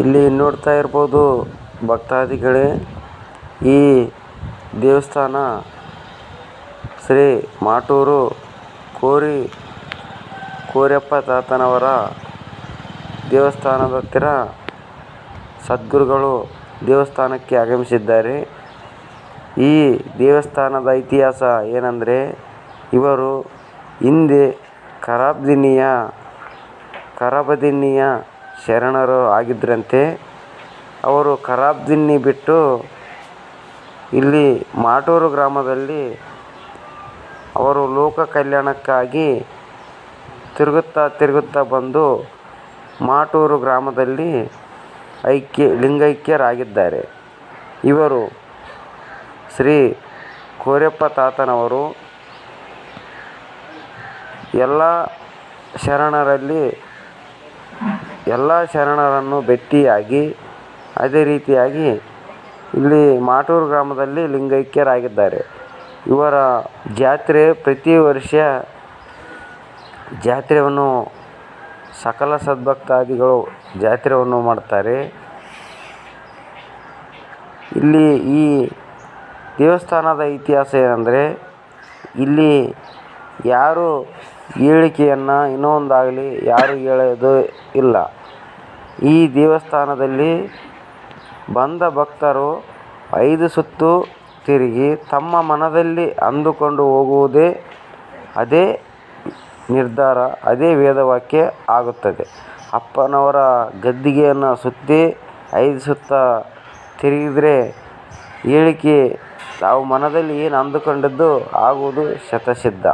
ಇಲ್ಲಿ ನೋಡ್ತಾ ಇರಬಹುದು ಭಕ್ತಾದಿಗಳೇ, ಈ ದೇವಸ್ಥಾನ ಶ್ರೀ ಮಾಟೂರು ಕೋರಿ ಕೋರೆಪ್ಪ ತಾತನವರ ದೇವಸ್ಥಾನದ ಹತ್ತಿರ ಸದ್ಗುರುಗಳು ದೇವಸ್ಥಾನಕ್ಕೆ ಆಗಮಿಸಿದ್ದಾರೆ. ಈ ದೇವಸ್ಥಾನದ ಇತಿಹಾಸ ಏನಂದರೆ, ಇವರು ಹಿಂದೆ ಕರಾಬ್ದಿನಿಯ ಕರಾಬದಿನ್ನಿಯ ಶರಣರು ಆಗಿದ್ದರಂತೆ ಅವರು ಕರಾಬ್ದಿನ್ನಿ ಬಿಟ್ಟು ಇಲ್ಲಿ ಮಾಟೂರು ಗ್ರಾಮದಲ್ಲಿ ಅವರು ಲೋಕ ಕಲ್ಯಾಣಕ್ಕಾಗಿ ತಿರುಗುತ್ತಾ ತಿರುಗುತ್ತಾ ಬಂದು ಮಾಟೂರು ಗ್ರಾಮದಲ್ಲಿ ಐಕ್ಯ, ಲಿಂಗೈಕ್ಯರಾಗಿದ್ದಾರೆ. ಇವರು ಶ್ರೀ ಕೋರೆಪ್ಪ ತಾತನವರು. ಎಲ್ಲ ಶರಣರಲ್ಲಿ ಎಲ್ಲ ಶರಣರನ್ನು ಭೇಟಿಯಾಗಿ, ಅದೇ ರೀತಿಯಾಗಿ ಇಲ್ಲಿ ಮಾಟೂರು ಗ್ರಾಮದಲ್ಲಿ ಲಿಂಗೈಕ್ಯರಾಗಿದ್ದಾರೆ. ಇವರ ಜಾತ್ರೆ ಪ್ರತಿ ವರ್ಷ ಜಾತ್ರೆಯನ್ನು ಸಕಲ ಸದ್ಭಕ್ತಾದಿಗಳು ಜಾತ್ರೆಯನ್ನು ಮಾಡ್ತಾರೆ. ಇಲ್ಲಿ ಈ ದೇವಸ್ಥಾನದ ಇತಿಹಾಸ ಏನಂದರೆ, ಇಲ್ಲಿ ಯಾರು ಹೇಳಿಕೆಯನ್ನು ಇನ್ನೊಂದಾಗಲಿ ಯಾರು ಹೇಳೋದು ಇಲ್ಲ. ಈ ದೇವಸ್ಥಾನದಲ್ಲಿ ಬಂದ ಭಕ್ತರು ಐದು ಸುತ್ತು ತಿರುಗಿ ತಮ್ಮ ಮನದಲ್ಲಿ ಅಂದುಕೊಂಡು ಹೋಗುವುದೇ ಅದೇ ನಿರ್ಧಾರ, ಅದೇ ವೇದವಾಕ್ಯ ಆಗುತ್ತದೆ. ಅಪ್ಪನವರ ಗದ್ದಿಗೆಯನ್ನು ಸುತ್ತಿ ಐದು ಸುತ್ತ ತಿರುಗಿದರೆ ಹೇಳಿಕೆ, ತಾವು ಮನದಲ್ಲಿ ಏನು ಅಂದುಕೊಂಡದ್ದು ಆಗುವುದು ಶತಸಿದ್ಧ.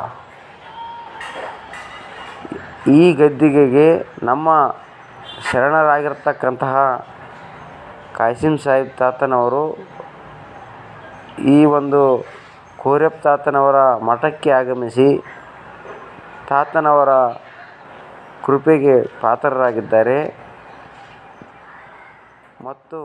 ಈ ಗದ್ದಿಗೆಗೆ ನಮ್ಮ ಶರಣರಾಗಿರ್ತಕ್ಕಂತಹ ಕಾಸಿಂ ಸಾಹಿಬ್ ತಾತನವರು ಈ ಒಂದು ಕೋರ್ಯಪ್ಪ ತಾತನವರ ಮಠಕ್ಕೆ ಆಗಮಿಸಿ ತಾತನವರ ಕೃಪೆಗೆ ಪಾತ್ರರಾಗಿದ್ದಾರೆ. ಮತ್ತು